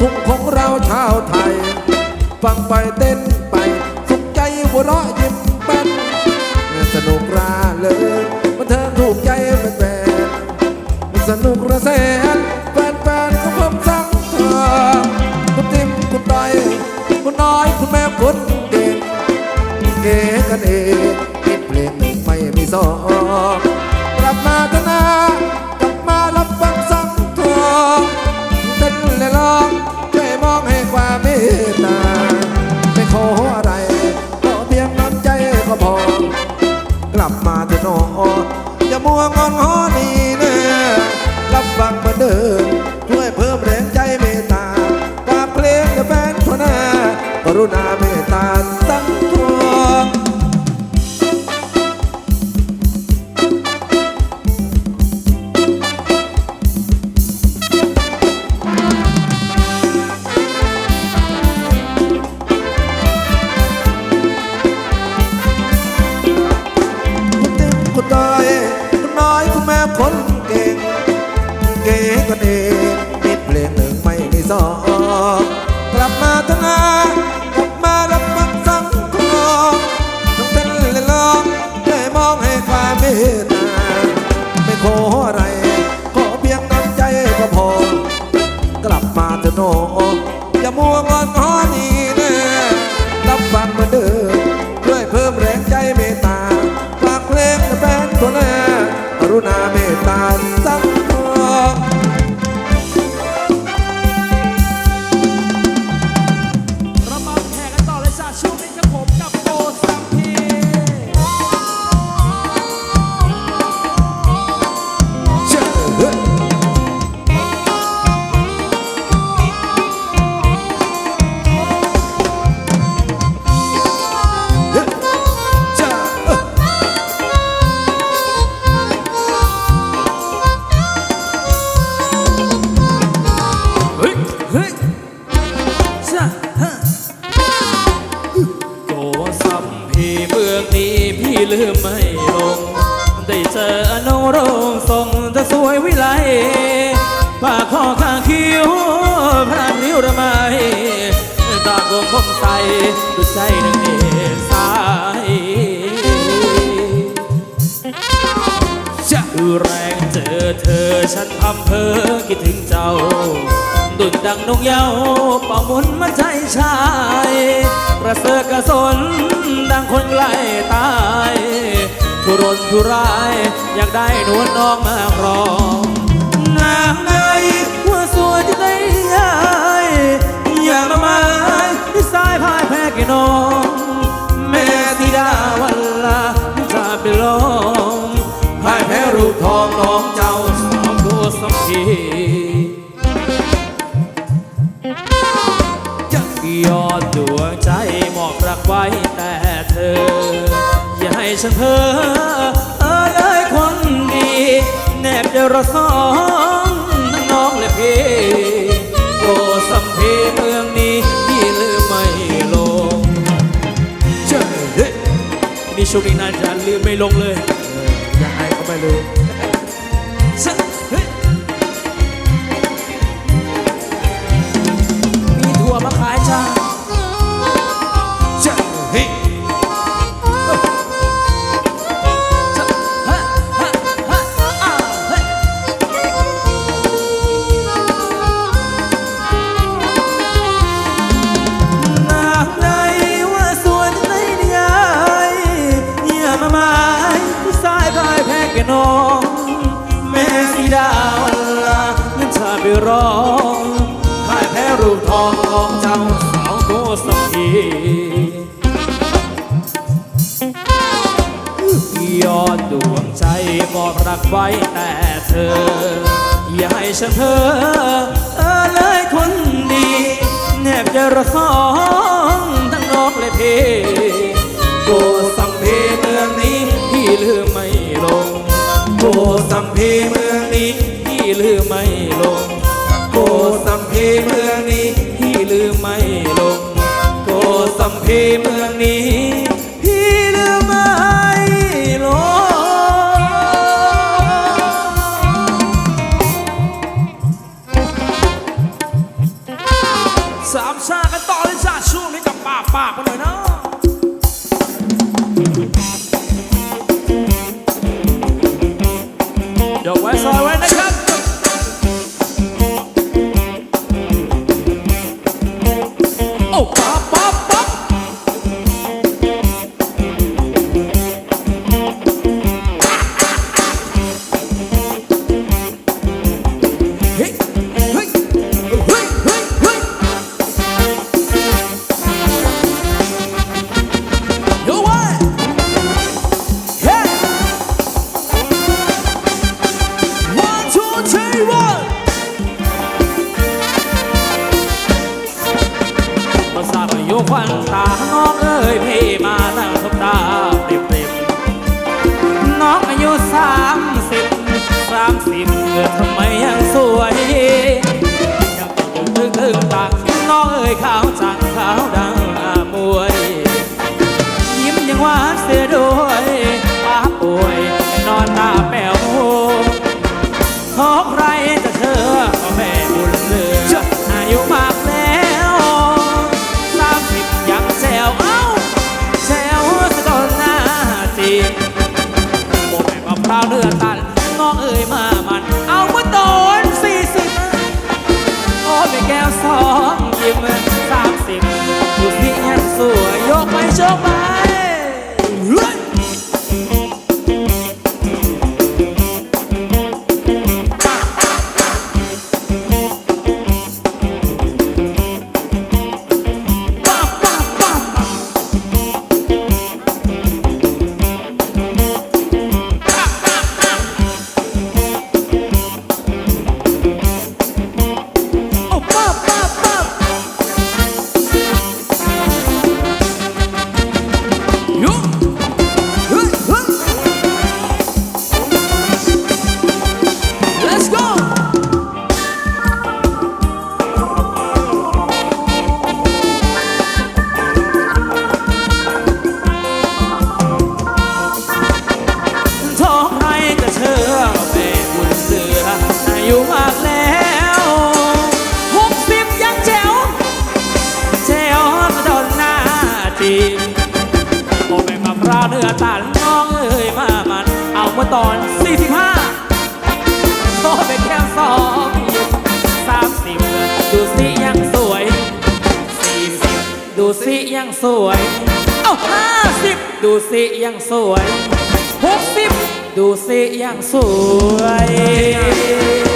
ทุ่งของเราชาวไทย ฟังไปเต้นไป สุขใจหัวเราะยิ้มแป้นสนุกราเลยมันเธอถูกใจแฟนๆสนุกระแสนแฟนๆก็เพิ่มสั่งเธอคุณติมคุณต้อยคุณน้อยคุณแม่คุณเก่งเก๋กันเองปิดเพลงหนึ่งไม่มีสองกลับมาเถอะนากลับมารับฟังสังทอเต้นและร้อ ว่ามัวงอนหอนี่นะรับฟังเหมือนเดิมช่วยเพิ่มแรงใจเมตตาฝากเพลงกับแฟนทั่วหน้ากรุณาเมตตา โรงทรงเธอสวยวิไลปากคอข้างคิ้วพรางนิ้วระไมตากลมผมใสดูใจหนึ่งเอสายจะแรงเจอเธอฉันทำเพอคิดถึงเจ้า ดุดดังนกเยาเป่ามุนมาใจชาย ประเสริฐกระสนดังคนไกลตาย ทุรนทุราย อยากได้นวลน้องมาครองนางในว่าสวยที่ได้ยายอย่ามาหมายที่สายพายแพ้แก่น้อง แม่ธิดาวันลาจะไปลองพายแพ้รูปทองน้องเจ้าสาวโกสัมพี ฉันเพ้อเออเลยคนดี แนบจะรอสองทั้งน้องและพี่โกสัมเพเมืองนี้พี่ลืมไม่ลงเจ้เฮ้นี่โชคดีนานจะลืมไม่ลงเลย ร้องพ่ายแพ้รูปทองของเจ้าสาวโกสัมพียอดดวงใจมอบรักไว้แต่เธอ อย่าให้ฉันเพ้อเออเลยคนดี แนบจะระสองทั้งนอกและเพโกสัมเพเมืองนี้พี่ลืมไม่ลงโกสัมเพเมืองนี้พี่ลืมไม่ลง สัมเพเมืองนี้ที่ลืมไม่ลงโกสัมเพเมืองนี้ ทำไมยังสวยยังต้องตึงต่างน้องเอ้ยขาวจังขาวดัง ดีโอแม่งมะพราวเนื้อตานน้องเอ้ยมามัน เอาเมื่อตอน 45โอ้เป็นแค่สองสามสิบดูสิยังสวยสี่สิบดูสิยังสวยเอ้าห้าสิบดูสิยังสวยหกสิบดูสิยังสวย